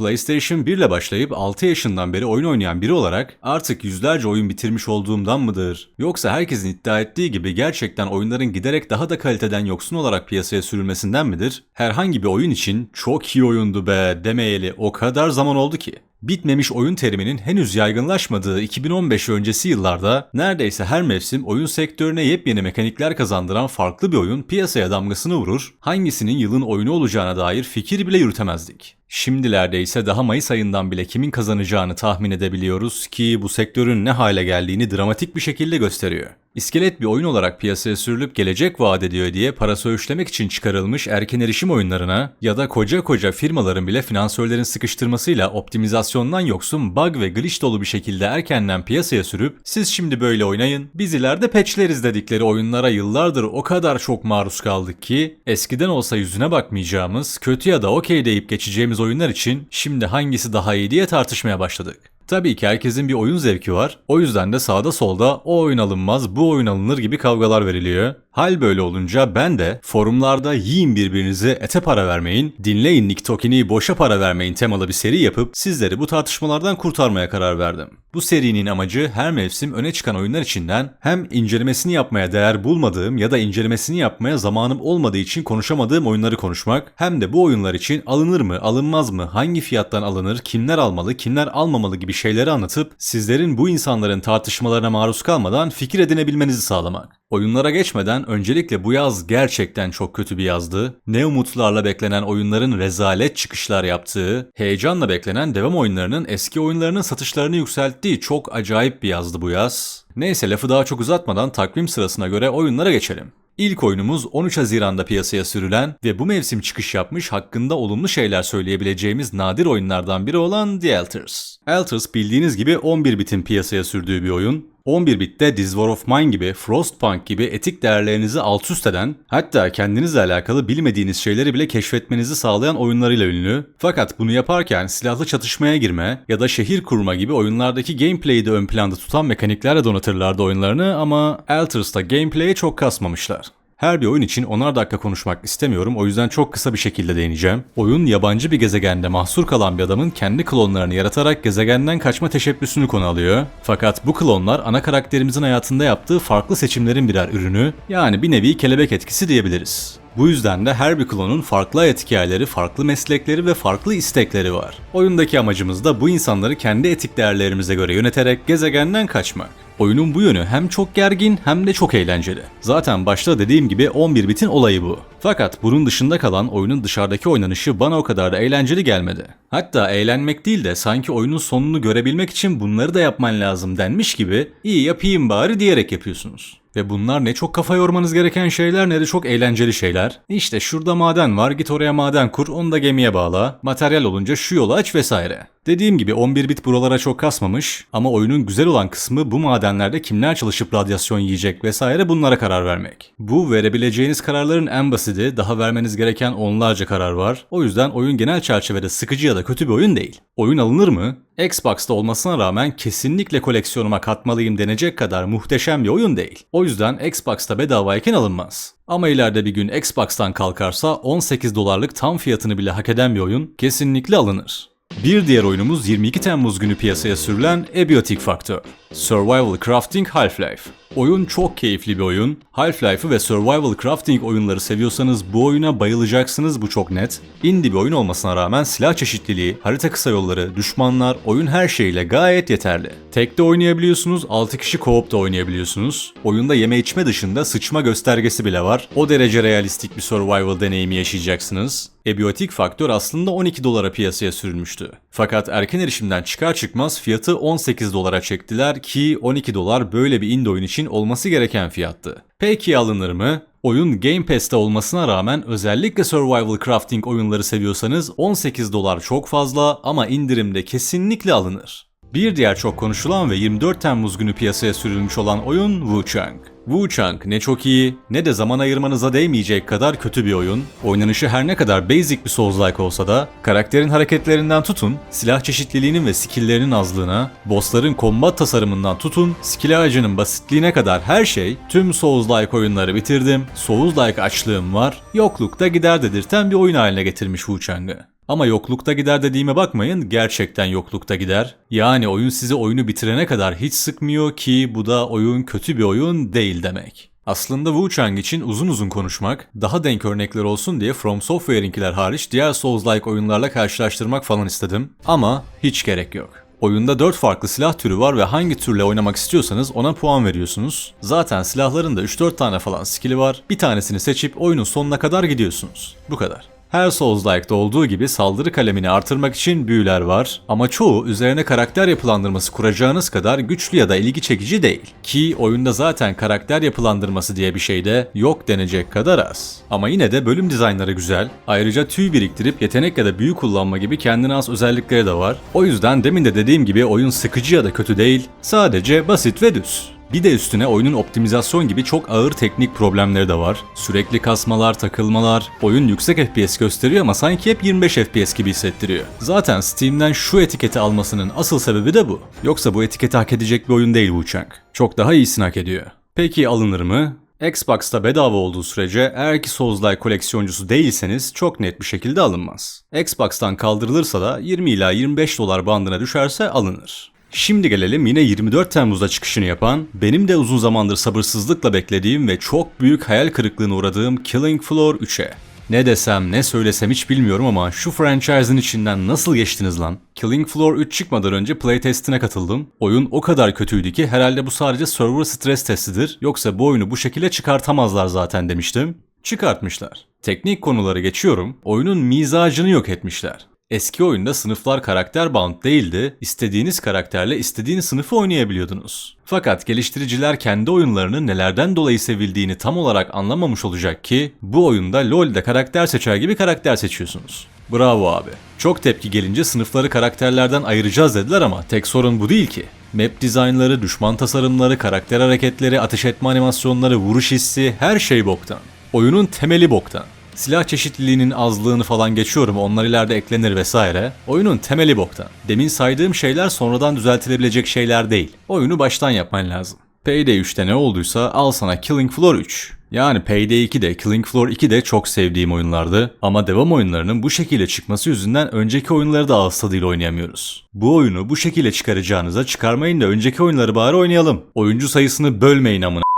PlayStation 1 ile başlayıp 6 yaşından beri oyun oynayan biri olarak artık yüzlerce oyun bitirmiş olduğumdan mıdır? Yoksa herkesin iddia ettiği gibi gerçekten oyunların giderek daha da kaliteden yoksun olarak piyasaya sürülmesinden midir? Herhangi bir oyun için çok iyi oyundu be demeyeli o kadar zaman oldu ki. Bitmemiş oyun teriminin henüz yaygınlaşmadığı 2015 öncesi yıllarda neredeyse her mevsim oyun sektörüne yepyeni mekanikler kazandıran farklı bir oyun piyasaya damgasını vurur, hangisinin yılın oyunu olacağına dair fikir bile yürütemezdik. Şimdilerde ise daha Mayıs ayından bile kimin kazanacağını tahmin edebiliyoruz ki bu sektörün ne hale geldiğini dramatik bir şekilde gösteriyor. İskelet bir oyun olarak piyasaya sürülüp gelecek vaat ediyor diye para söğüşlemek için çıkarılmış erken erişim oyunlarına ya da koca koca firmaların bile finansörlerin sıkıştırmasıyla optimizasyondan yoksun bug ve glitch dolu bir şekilde erkenden piyasaya sürüp siz şimdi böyle oynayın biz ileride patchleriz dedikleri oyunlara yıllardır o kadar çok maruz kaldık ki eskiden olsa yüzüne bakmayacağımız kötü ya da okey deyip geçeceğimiz oyunlar için şimdi hangisi daha iyi diye tartışmaya başladık. Tabii ki herkesin bir oyun zevki var. O yüzden de sağda solda o oyun alınmaz, bu oyun alınır gibi kavgalar veriliyor. Hal böyle olunca ben de forumlarda yiyin birbirinizi ete para vermeyin, dinleyin Nick Tokin'i boşa para vermeyin temalı bir seri yapıp sizleri bu tartışmalardan kurtarmaya karar verdim. Bu serinin amacı her mevsim öne çıkan oyunlar içinden hem incelemesini yapmaya değer bulmadığım ya da incelemesini yapmaya zamanım olmadığı için konuşamadığım oyunları konuşmak hem de bu oyunlar için alınır mı, alınmaz mı, hangi fiyattan alınır, kimler almalı, kimler almamalı gibi şeyleri anlatıp sizlerin bu insanların tartışmalarına maruz kalmadan fikir edinebilmenizi sağlamak. Oyunlara geçmeden öncelikle bu yaz gerçekten çok kötü bir yazdı. Ne umutlarla beklenen oyunların rezalet çıkışlar yaptığı, heyecanla beklenen devam oyunlarının eski oyunlarının satışlarını yükselttiği çok acayip bir yazdı bu yaz. Neyse lafı daha çok uzatmadan takvim sırasına göre oyunlara geçelim. İlk oyunumuz 13 Haziran'da piyasaya sürülen ve bu mevsim çıkış yapmış hakkında olumlu şeyler söyleyebileceğimiz nadir oyunlardan biri olan The Elders. Elders bildiğiniz gibi 11 bitin piyasaya sürdüğü bir oyun. 11 bitte This War of Mine gibi, Frostpunk gibi etik değerlerinizi alt üst eden, hatta kendinizle alakalı bilmediğiniz şeyleri bile keşfetmenizi sağlayan oyunlarıyla ünlü. Fakat bunu yaparken silahlı çatışmaya girme ya da şehir kurma gibi oyunlardaki gameplay'i de ön planda tutan mekaniklerle donatırlardı oyunlarını ama Elters'ta gameplay'e çok kasmamışlar. Her bir oyun için 10'ar dakika konuşmak istemiyorum o yüzden çok kısa bir şekilde değineceğim. Oyun yabancı bir gezegende mahsur kalan bir adamın kendi klonlarını yaratarak gezegenden kaçma teşebbüsünü konu alıyor. Fakat bu klonlar ana karakterimizin hayatında yaptığı farklı seçimlerin birer ürünü yani bir nevi kelebek etkisi diyebiliriz. Bu yüzden de her bir klonun farklı hayat farklı meslekleri ve farklı istekleri var. Oyundaki amacımız da bu insanları kendi etik değerlerimize göre yöneterek gezegenden kaçmak. Oyunun bu yönü hem çok gergin hem de çok eğlenceli. Zaten başta dediğim gibi 11 bitin olayı bu. Fakat bunun dışında kalan oyunun dışarıdaki oynanışı bana o kadar da eğlenceli gelmedi. Hatta eğlenmek değil de sanki oyunun sonunu görebilmek için bunları da yapman lazım denmiş gibi iyi yapayım bari diyerek yapıyorsunuz. Ve bunlar ne çok kafa yormanız gereken şeyler ne de çok eğlenceli şeyler. İşte şurada maden var git oraya maden kur onu da gemiye bağla. Materyal olunca şu yolu aç vesaire. Dediğim gibi 11 bit buralara çok kasmamış ama oyunun güzel olan kısmı bu madenlerde kimler çalışıp radyasyon yiyecek vesaire bunlara karar vermek. Bu verebileceğiniz kararların en basiti daha vermeniz gereken onlarca karar var. O yüzden oyun genel çerçevede sıkıcı ya da kötü bir oyun değil. Oyun alınır mı? Xbox'ta olmasına rağmen kesinlikle koleksiyonuma katmalıyım denecek kadar muhteşem bir oyun değil. O yüzden Xbox'ta bedavayken alınmaz. Ama ileride bir gün Xbox'tan kalkarsa 18 dolarlık tam fiyatını bile hak eden bir oyun kesinlikle alınır. Bir diğer oyunumuz 22 Temmuz günü piyasaya sürülen Abiotic Factor. Survival Crafting Half-Life. Oyun çok keyifli bir oyun. Half-Life'ı ve Survival Crafting oyunları seviyorsanız bu oyuna bayılacaksınız bu çok net. Indie bir oyun olmasına rağmen silah çeşitliliği, harita kısa yolları, düşmanlar, oyun her şeyle gayet yeterli. Tekte oynayabiliyorsunuz, 6 kişi co-op da oynayabiliyorsunuz. Oyunda yeme içme dışında sıçma göstergesi bile var. O derece realistik bir survival deneyimi yaşayacaksınız. Ebiotik Faktör aslında 12 dolara piyasaya sürülmüştü. Fakat erken erişimden çıkar çıkmaz fiyatı 18 dolara çektiler ki 12 dolar böyle bir indie oyun için olması gereken fiyattı. Peki alınır mı? Oyun Game Pass'te olmasına rağmen özellikle survival crafting oyunları seviyorsanız 18 dolar çok fazla ama indirimde kesinlikle alınır. Bir diğer çok konuşulan ve 24 Temmuz günü piyasaya sürülmüş olan oyun Wu Chang. Wu Chang ne çok iyi ne de zaman ayırmanıza değmeyecek kadar kötü bir oyun. Oynanışı her ne kadar basic bir Souls-like olsa da karakterin hareketlerinden tutun, silah çeşitliliğinin ve skilllerinin azlığına, bossların kombat tasarımından tutun, skill ağacının basitliğine kadar her şey tüm Souls-like oyunları bitirdim, Souls-like açlığım var, yoklukta gider dedirten bir oyun haline getirmiş Wu Chang'ı. Ama yoklukta gider dediğime bakmayın gerçekten yoklukta gider. Yani oyun sizi oyunu bitirene kadar hiç sıkmıyor ki bu da oyun kötü bir oyun değil demek. Aslında Wu Chang için uzun uzun konuşmak, daha denk örnekler olsun diye From Software'inkiler hariç diğer Souls-like oyunlarla karşılaştırmak falan istedim. Ama hiç gerek yok. Oyunda 4 farklı silah türü var ve hangi türle oynamak istiyorsanız ona puan veriyorsunuz. Zaten silahların da 3-4 tane falan skill'i var. Bir tanesini seçip oyunun sonuna kadar gidiyorsunuz. Bu kadar. Her Souls-like'da olduğu gibi saldırı kalemini artırmak için büyüler var ama çoğu üzerine karakter yapılandırması kuracağınız kadar güçlü ya da ilgi çekici değil. Ki oyunda zaten karakter yapılandırması diye bir şey de yok denecek kadar az. Ama yine de bölüm dizaynları güzel. Ayrıca tüy biriktirip yetenek ya da büyü kullanma gibi kendine has özellikleri de var. O yüzden demin de dediğim gibi oyun sıkıcı ya da kötü değil. Sadece basit ve düz. Bir de üstüne oyunun optimizasyon gibi çok ağır teknik problemleri de var. Sürekli kasmalar, takılmalar, oyun yüksek FPS gösteriyor ama sanki hep 25 FPS gibi hissettiriyor. Zaten Steam'den şu etiketi almasının asıl sebebi de bu. Yoksa bu etiketi hak edecek bir oyun değil bu Chunk. Çok daha iyisini hak ediyor. Peki alınır mı? Xbox'ta bedava olduğu sürece eğer ki Souls-like koleksiyoncusu değilseniz çok net bir şekilde alınmaz. Xbox'tan kaldırılırsa da 20 ila 25 dolar bandına düşerse alınır. Şimdi gelelim yine 24 Temmuz'da çıkışını yapan, benim de uzun zamandır sabırsızlıkla beklediğim ve çok büyük hayal kırıklığına uğradığım Killing Floor 3'e. Ne desem ne söylesem hiç bilmiyorum ama şu franchise'ın içinden nasıl geçtiniz lan? Killing Floor 3 çıkmadan önce playtestine katıldım. Oyun o kadar kötüydü ki herhalde bu sadece server stres testidir. Yoksa bu oyunu bu şekilde çıkartamazlar zaten demiştim. Çıkartmışlar. Teknik konuları geçiyorum. Oyunun mizacını yok etmişler. Eski oyunda sınıflar karakter bound değildi, istediğiniz karakterle istediğiniz sınıfı oynayabiliyordunuz. Fakat geliştiriciler kendi oyunlarının nelerden dolayı sevildiğini tam olarak anlamamış olacak ki bu oyunda LoL'de karakter seçer gibi karakter seçiyorsunuz. Bravo abi. Çok tepki gelince sınıfları karakterlerden ayıracağız dediler ama tek sorun bu değil ki. Map dizaynları, düşman tasarımları, karakter hareketleri, ateş etme animasyonları, vuruş hissi her şey boktan. Oyunun temeli boktan. Silah çeşitliliğinin azlığını falan geçiyorum onlar ileride eklenir vesaire. Oyunun temeli boktan. Demin saydığım şeyler sonradan düzeltilebilecek şeyler değil. Oyunu baştan yapman lazım. Payday 3'te ne olduysa al sana Killing Floor 3. Yani Payday 2 de Killing Floor 2 de çok sevdiğim oyunlardı ama devam oyunlarının bu şekilde çıkması yüzünden önceki oyunları da ağız tadıyla oynayamıyoruz. Bu oyunu bu şekilde çıkaracağınıza çıkarmayın da önceki oyunları bari oynayalım. Oyuncu sayısını bölmeyin amına.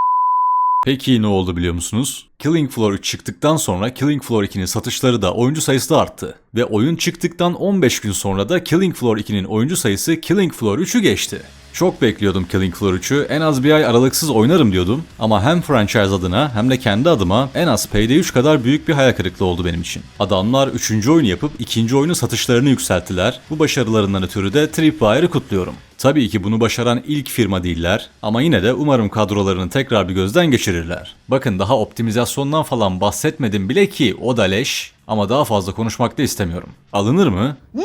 Peki ne oldu biliyor musunuz? Killing Floor 3 çıktıktan sonra Killing Floor 2'nin satışları da oyuncu sayısı da arttı. Ve oyun çıktıktan 15 gün sonra da Killing Floor 2'nin oyuncu sayısı Killing Floor 3'ü geçti. Çok bekliyordum Killing Floor 3'ü. En az bir ay aralıksız oynarım diyordum. Ama hem franchise adına hem de kendi adıma en az Payday 3 kadar büyük bir hayal kırıklığı oldu benim için. Adamlar 3. oyunu yapıp 2. oyunun satışlarını yükselttiler. Bu başarılarından ötürü de Tripwire'ı kutluyorum. Tabii ki bunu başaran ilk firma değiller ama yine de umarım kadrolarını tekrar bir gözden geçirirler. Bakın daha optimizasyondan falan bahsetmedim bile ki o da leş ama daha fazla konuşmak da istemiyorum. Alınır mı? No!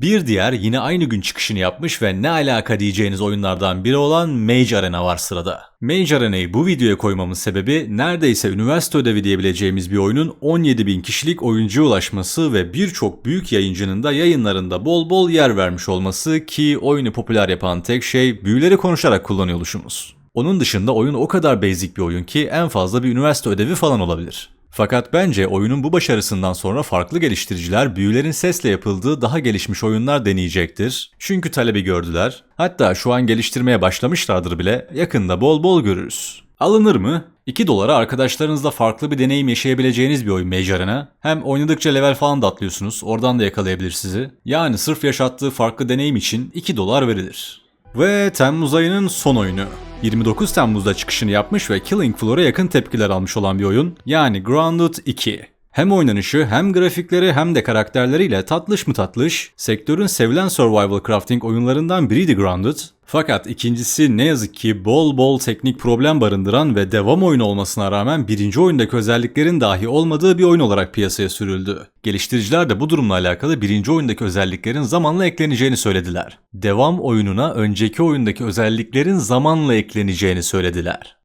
Bir diğer yine aynı gün çıkışını yapmış ve ne alaka diyeceğiniz oyunlardan biri olan Mage Arena var sırada. Mage Arena'yı bu videoya koymamın sebebi neredeyse üniversite ödevi diyebileceğimiz bir oyunun 17 bin kişilik oyuncuya ulaşması ve birçok büyük yayıncının da yayınlarında bol bol yer vermiş olması ki oyunu popüler yapan tek şey büyüleri konuşarak kullanıyor oluşumuz. Onun dışında oyun o kadar basic bir oyun ki en fazla bir üniversite ödevi falan olabilir. Fakat bence oyunun bu başarısından sonra farklı geliştiriciler büyülerin sesle yapıldığı daha gelişmiş oyunlar deneyecektir. Çünkü talebi gördüler. Hatta şu an geliştirmeye başlamışlardır bile. Yakında bol bol görürüz. Alınır mı? 2 dolara arkadaşlarınızla farklı bir deneyim yaşayabileceğiniz bir oyun Mage. Hem oynadıkça level falan da atlıyorsunuz. Oradan da yakalayabilir sizi. Yani sırf yaşattığı farklı deneyim için 2 dolar verilir. Ve Temmuz ayının son oyunu. 29 Temmuz'da çıkışını yapmış ve Killing Floor'a yakın tepkiler almış olan bir oyun. Yani Grounded 2. Hem oynanışı hem grafikleri hem de karakterleriyle tatlış mı tatlış, sektörün sevilen survival crafting oyunlarından biriydi Grounded. Fakat ikincisi ne yazık ki bol bol teknik problem barındıran ve devam oyunu olmasına rağmen birinci oyundaki özelliklerin dahi olmadığı bir oyun olarak piyasaya sürüldü. Geliştiriciler de bu durumla alakalı birinci oyundaki özelliklerin zamanla ekleneceğini söylediler. Devam oyununa önceki oyundaki özelliklerin zamanla ekleneceğini söylediler.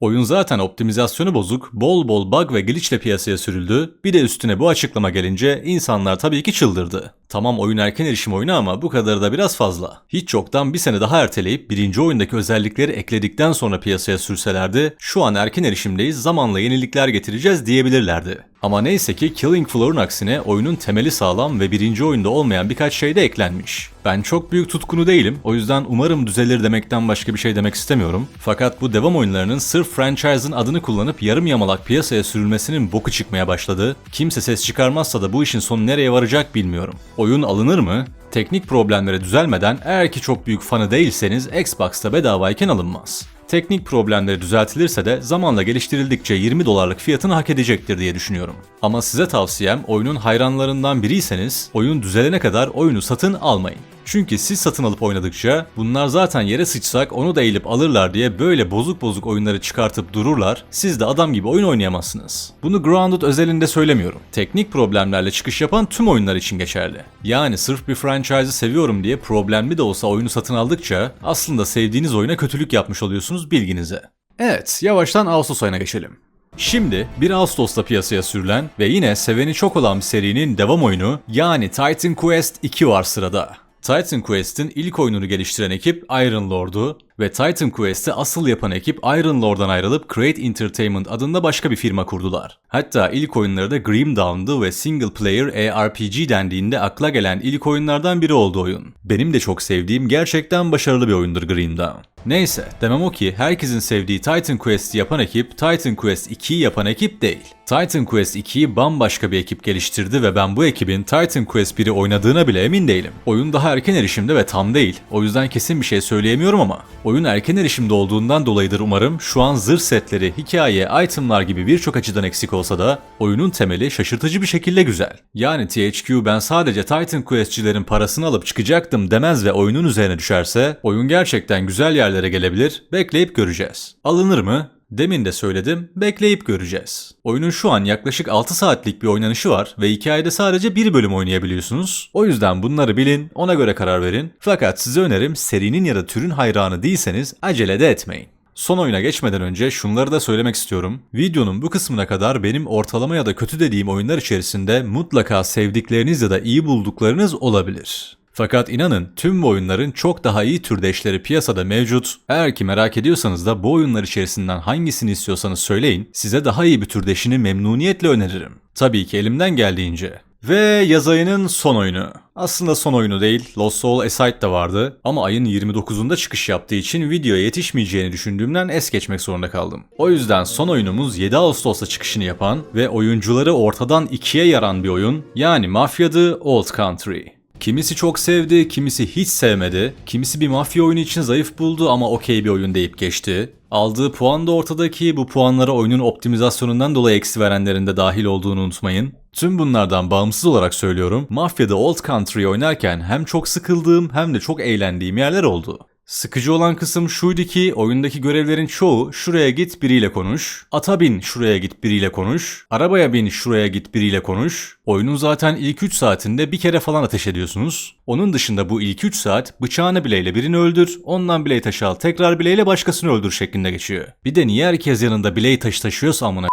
Oyun zaten optimizasyonu bozuk, bol bol bug ve glitchle piyasaya sürüldü. Bir de üstüne bu açıklama gelince insanlar tabii ki çıldırdı. Tamam oyun erken erişim oyunu ama bu kadarı da biraz fazla. Hiç yoktan bir sene daha erteleyip birinci oyundaki özellikleri ekledikten sonra piyasaya sürselerdi şu an erken erişimdeyiz zamanla yenilikler getireceğiz diyebilirlerdi. Ama neyse ki Killing Floor'un aksine oyunun temeli sağlam ve birinci oyunda olmayan birkaç şey de eklenmiş. Ben çok büyük tutkunu değilim o yüzden umarım düzelir demekten başka bir şey demek istemiyorum. Fakat bu devam oyunlarının sırf franchise'ın adını kullanıp yarım yamalak piyasaya sürülmesinin boku çıkmaya başladı. Kimse ses çıkarmazsa da bu işin sonu nereye varacak bilmiyorum. Oyun alınır mı? Teknik problemlere düzelmeden eğer ki çok büyük fanı değilseniz Xbox'ta bedavayken alınmaz. Teknik problemleri düzeltilirse de zamanla geliştirildikçe 20 dolarlık fiyatını hak edecektir diye düşünüyorum. Ama size tavsiyem oyunun hayranlarından biriyseniz oyun düzelene kadar oyunu satın almayın. Çünkü siz satın alıp oynadıkça bunlar zaten yere sıçsak onu da eğilip alırlar diye böyle bozuk bozuk oyunları çıkartıp dururlar. Siz de adam gibi oyun oynayamazsınız. Bunu Grounded özelinde söylemiyorum. Teknik problemlerle çıkış yapan tüm oyunlar için geçerli. Yani sırf bir franchise'ı seviyorum diye problemli de olsa oyunu satın aldıkça aslında sevdiğiniz oyuna kötülük yapmış oluyorsunuz bilginize. Evet, yavaştan Ağustos ayına geçelim. Şimdi 1 Ağustos'ta piyasaya sürülen ve yine seveni çok olan bir serinin devam oyunu yani Titan Quest 2 var sırada. Titan Quest'in ilk oyununu geliştiren ekip Iron Lord'u ve Titan Quest'i asıl yapan ekip Iron Lord'dan ayrılıp Create Entertainment adında başka bir firma kurdular. Hatta ilk oyunları da Grim Dawn'du ve single player ARPG dendiğinde akla gelen ilk oyunlardan biri oldu oyun. Benim de çok sevdiğim gerçekten başarılı bir oyundur Grim Dawn. Neyse, demem o ki herkesin sevdiği Titan Quest'i yapan ekip Titan Quest 2'yi yapan ekip değil. Titan Quest 2'yi bambaşka bir ekip geliştirdi ve ben bu ekibin Titan Quest 1'i oynadığına bile emin değilim. Oyun daha erken erişimde ve tam değil. O yüzden kesin bir şey söyleyemiyorum ama oyun erken erişimde olduğundan dolayıdır umarım şu an zırh setleri, hikaye, itemlar gibi birçok açıdan eksik olsa da oyunun temeli şaşırtıcı bir şekilde güzel. Yani THQ ben sadece Titan Quest'çilerin parasını alıp çıkacaktım demez ve oyunun üzerine düşerse oyun gerçekten güzel yerlere gelebilir. Bekleyip göreceğiz. Alınır mı? Demin de söyledim, bekleyip göreceğiz. Oyunun şu an yaklaşık 6 saatlik bir oynanışı var ve hikayede sadece bir bölüm oynayabiliyorsunuz. O yüzden bunları bilin, ona göre karar verin. Fakat size önerim serinin ya da türün hayranı değilseniz acele de etmeyin. Son oyuna geçmeden önce şunları da söylemek istiyorum. Videonun bu kısmına kadar benim ortalama ya da kötü dediğim oyunlar içerisinde mutlaka sevdikleriniz ya da iyi bulduklarınız olabilir. Fakat inanın tüm bu oyunların çok daha iyi türdeşleri piyasada mevcut. Eğer ki merak ediyorsanız da bu oyunlar içerisinden hangisini istiyorsanız söyleyin. Size daha iyi bir türdeşini memnuniyetle öneririm. Tabii ki elimden geldiğince. Ve yaz ayının son oyunu. Aslında son oyunu değil, Lost Soul Aside de vardı ama ayın 29'unda çıkış yaptığı için videoya yetişmeyeceğini düşündüğümden es geçmek zorunda kaldım. O yüzden son oyunumuz 7 Ağustos'ta çıkışını yapan ve oyuncuları ortadan ikiye yaran bir oyun yani Mafya Old Country. Kimisi çok sevdi, kimisi hiç sevmedi. Kimisi bir mafya oyunu için zayıf buldu ama okey bir oyun deyip geçti. Aldığı puan da ortadaki bu puanlara oyunun optimizasyonundan dolayı eksi verenlerin de dahil olduğunu unutmayın. Tüm bunlardan bağımsız olarak söylüyorum, Mafya'da Old Country oynarken hem çok sıkıldığım hem de çok eğlendiğim yerler oldu. Sıkıcı olan kısım şuydu ki oyundaki görevlerin çoğu şuraya git biriyle konuş, ata bin şuraya git biriyle konuş, arabaya bin şuraya git biriyle konuş. Oyunun zaten ilk 3 saatinde bir kere falan ateş ediyorsunuz. Onun dışında bu ilk 3 saat bıçağını bileyle birini öldür, ondan bileği taşı al, tekrar bileyle başkasını öldür şeklinde geçiyor. Bir de niye herkes yanında bileği taşı taşıyorsa amına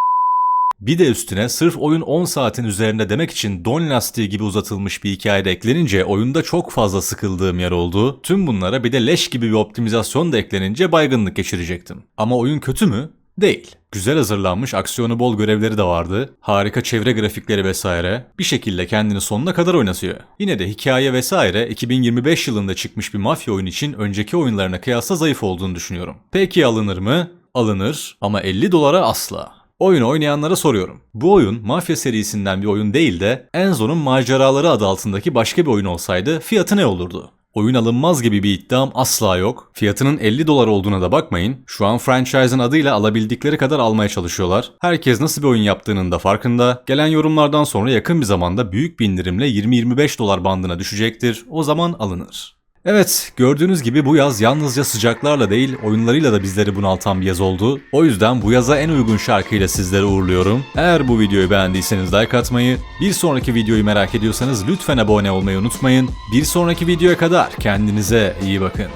bir de üstüne sırf oyun 10 saatin üzerinde demek için don lastiği gibi uzatılmış bir hikaye de eklenince oyunda çok fazla sıkıldığım yer oldu. Tüm bunlara bir de leş gibi bir optimizasyon da eklenince baygınlık geçirecektim. Ama oyun kötü mü? Değil. Güzel hazırlanmış, aksiyonu bol görevleri de vardı. Harika çevre grafikleri vesaire. Bir şekilde kendini sonuna kadar oynatıyor. Yine de hikaye vesaire 2025 yılında çıkmış bir mafya oyun için önceki oyunlarına kıyasla zayıf olduğunu düşünüyorum. Peki alınır mı? Alınır ama 50 dolara asla. Oyunu oynayanlara soruyorum. Bu oyun Mafya serisinden bir oyun değil de Enzo'nun Maceraları adı altındaki başka bir oyun olsaydı fiyatı ne olurdu? Oyun alınmaz gibi bir iddiam asla yok. Fiyatının 50 dolar olduğuna da bakmayın. Şu an franchise'ın adıyla alabildikleri kadar almaya çalışıyorlar. Herkes nasıl bir oyun yaptığının da farkında. Gelen yorumlardan sonra yakın bir zamanda büyük bir indirimle 20-25 dolar bandına düşecektir. O zaman alınır. Evet, gördüğünüz gibi bu yaz yalnızca sıcaklarla değil, oyunlarıyla da bizleri bunaltan bir yaz oldu. O yüzden bu yaza en uygun şarkıyla sizleri uğurluyorum. Eğer bu videoyu beğendiyseniz like atmayı, bir sonraki videoyu merak ediyorsanız lütfen abone olmayı unutmayın. Bir sonraki videoya kadar kendinize iyi bakın.